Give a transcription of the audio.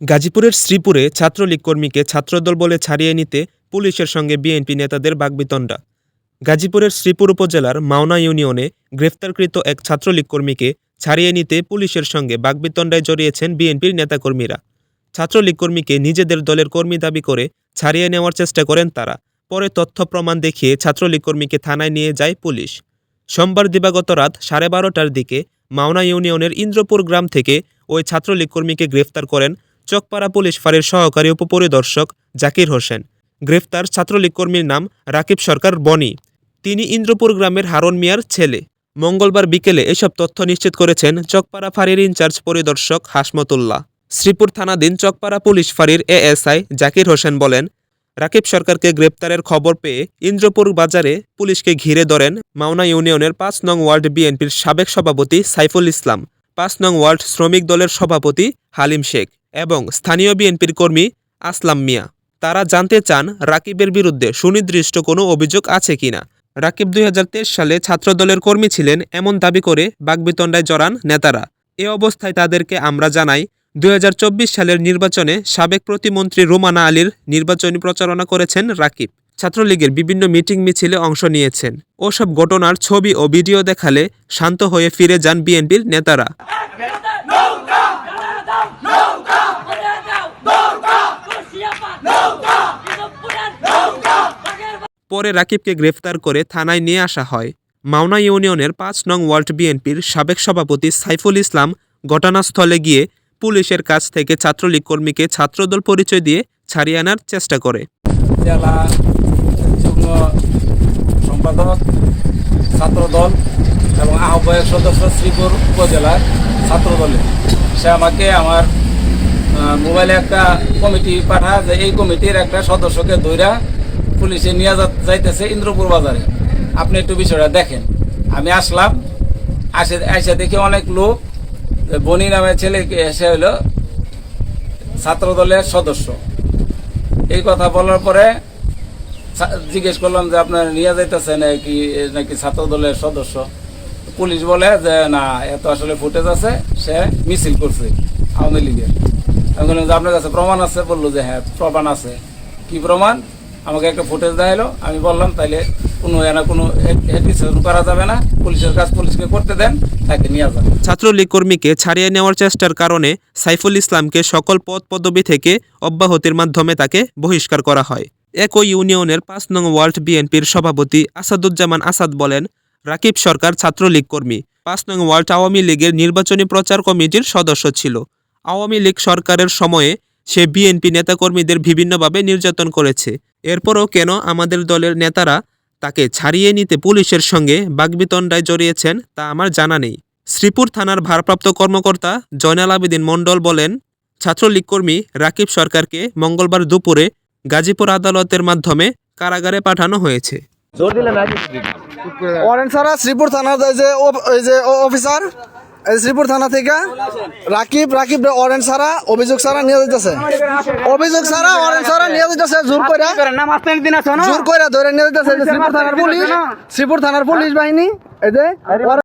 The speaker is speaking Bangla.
গাজীপুরের শ্রীপুরে ছাত্রলীগ কর্মীকে ছাত্রদল বলে ছাড়িয়ে নিতে পুলিশের সঙ্গে বিএনপি নেতাদের বাগবিতণ্ডা। গাজীপুরের শ্রীপুর উপজেলার মাওনা ইউনিয়নে গ্রেফতারকৃত এক ছাত্রলীগ কর্মীকে ছাড়িয়ে নিতে পুলিশের সঙ্গে বাগবিতণ্ডায় জড়িয়েছেন বিএনপির নেতাকর্মীরা। ছাত্রলীগ কর্মীকে নিজেদের দলের কর্মী দাবি করে ছাড়িয়ে নেওয়ার চেষ্টা করেন তারা। পরে তথ্য প্রমাণ দেখিয়ে ছাত্রলীগ কর্মীকে থানায় নিয়ে যায় পুলিশ। সোমবার দিবাগত রাত সাড়ে বারোটার দিকে মাওনা ইউনিয়নের ইন্দ্রপুর গ্রাম থেকে ওই ছাত্রলীগ কর্মীকে গ্রেফতার করেন চকপাড়া পুলিশ ফাঁড়ির সহকারী উপপরিদর্শক জাকির হোসেন। গ্রেফতার ছাত্রলীগ কর্মীর নাম রাকিব সরকার বনি। তিনি ইন্দ্রপুর গ্রামের হারন মিয়ার ছেলে। মঙ্গলবার বিকেলে এসব তথ্য নিশ্চিত করেছেন চকপাড়া ফাঁড়ির ইনচার্জ পরিদর্শক হাসমতুল্লাহ। শ্রীপুর থানাধীন চকপাড়া পুলিশ ফাঁড়ির এএসআই জাকির হোসেন বলেন, রাকিব সরকারকে গ্রেপ্তারের খবর পেয়ে ইন্দ্রপুর বাজারে পুলিশকে ঘিরে ধরেন মাওনা ইউনিয়নের পাঁচ নং ওয়ার্ড বিএনপির সাবেক সভাপতি সাইফুল ইসলাম। পাঁচ নং ওয়ার্ড শ্রমিক দলের সভাপতি হালিম শেখ এবং স্থানীয় বিএনপির কর্মী আসলাম মিয়া। তারা জানতে চান রাকিবের বিরুদ্ধে সুনির্দিষ্ট কোনো অভিযোগ আছে কিনা রাকিব দুই হাজার তেইশ সালে ছাত্রদলের কর্মী ছিলেন এমন দাবি করে বাগবিতণ্ডায় জড়ান নেতারা। এ অবস্থায় তাদেরকে আমরা জানাই, দুই হাজার চব্বিশ সালের নির্বাচনে সাবেক প্রতিমন্ত্রী রোমানা আলীর নির্বাচনী প্রচারণা করেছেন রাকিব। ছাত্রলীগের বিভিন্ন মিটিং মিছিলে অংশ নিয়েছেন। ওসব ঘটনার ছবি ও ভিডিও দেখালে শান্ত হয়ে ফিরে যান বিএনপির নেতারা। পরে রাকিবকে গ্রেফতার করে থানায় নিয়ে আসা হয়। মাওনা ইউনিয়নের পাঁচ নং ওয়ার্ল্ড বিএনপির সাবেক সভাপতি সাইফুল ইসলাম ঘটনাস্থলে গিয়ে পুলিশের কাছ থেকে ছাত্রলীগ কর্মীকে ছাত্রদল পরিচয় দিয়ে ছাড়িয়ে আনার চেষ্টা করে। জেলা, যুগ্ম সম্পাদক, ছাত্রদল এবং আহ্বায়ক সদস্য শ্রীপুর উপজেলার ছাত্রদলের সে আমাকে আমার মোবাইলে একটা কমিটি পাঠা যে এই কমিটির একটা সদস্যকে দৈরা পুলিশে নিয়ে যাইতেছে ইন্দ্রপুর বাজারে। আপনি একটু বিষয়টা দেখেন। আমি আসলাম, আসে এসে দেখি অনেক লোক বনি নামে ছেলেকে এসে হলো ছাত্রদলের সদস্য। এই কথা বলার পরে জিজ্ঞেস করলাম যে আপনারা নিয়ে যাইতেছে নাকি নাকি ছাত্র দলের সদস্য। পুলিশ বলে যে, না এত আসলে ফুটেজ আছে, সে মিছিল করছে আওয়ামী লীগের। আমি বললাম যে, আপনার কাছে প্রমাণ আছে? বলল যে হ্যাঁ প্রমাণ আছে। কি প্রমাণ? আমাকে একটা ফুটেজ দেখাইলো। আমি বললাম, তাইলে কোনো এনা কোনো হেড করা যাবে না। পুলিশের কাজ পুলিশকে করতে দেন, তাকে নিয়ে যান। ছাত্রলীগ কর্মীকে ছাড়িয়ে নেওয়ার চেষ্টার কারণে সাইফুল ইসলামকে সকল পদ পদবি থেকে অব্যাহতির মাধ্যমে তাকে বহিষ্কার করা হয়। একই ইউনিয়নের পাঁচ নং ওয়ার্ড বিএনপির সভাপতি আসাদুজ্জামান আসাদ বলেন, রাকিব সরকার ছাত্রলীগ কর্মী। পাঁচ নং ওয়ার্ড আওয়ামী লীগের নির্বাচনী প্রচার কমিটির সদস্য ছিল। আওয়ামী লীগ সরকারের সময়ে সে বিএনপি নেতাকর্মীদের বিভিন্নভাবে নির্যাতন করেছে। এরপরও কেন আমাদের দলের নেতারা তাকে ছাড়িয়ে নিতে পুলিশের সঙ্গে বাগবিতণ্ডায় জড়িয়েছেন তা আমার জানা নেই। শ্রীপুর থানার ভারপ্রাপ্ত কর্মকর্তা জয়নাল আবেদিন মণ্ডল বলেন ছাত্রলীগ কর্মী রাকিব সরকারকে মঙ্গলবার দুপুরে গাজীপুর আদালতের মাধ্যমে কারাগারে পাঠানো হয়েছে। ওয়ারেন্ট ছাড়া শ্রীপুর থানার যে অফিসার শ্রীপুর থানা থেকে রাকিব রাকিব অরেঞ্জ সারা অভিযোগ সারা নিয়ে যেতেছে অভিযোগ সারা অরেঞ্জ সারা নিয়ে যেতেছে জোর করে জোর করে ধরে নিয়ে যেতেছে শ্রীপুর থানার পুলিশ শ্রীপুর থানার পুলিশ বাহিনী এই যে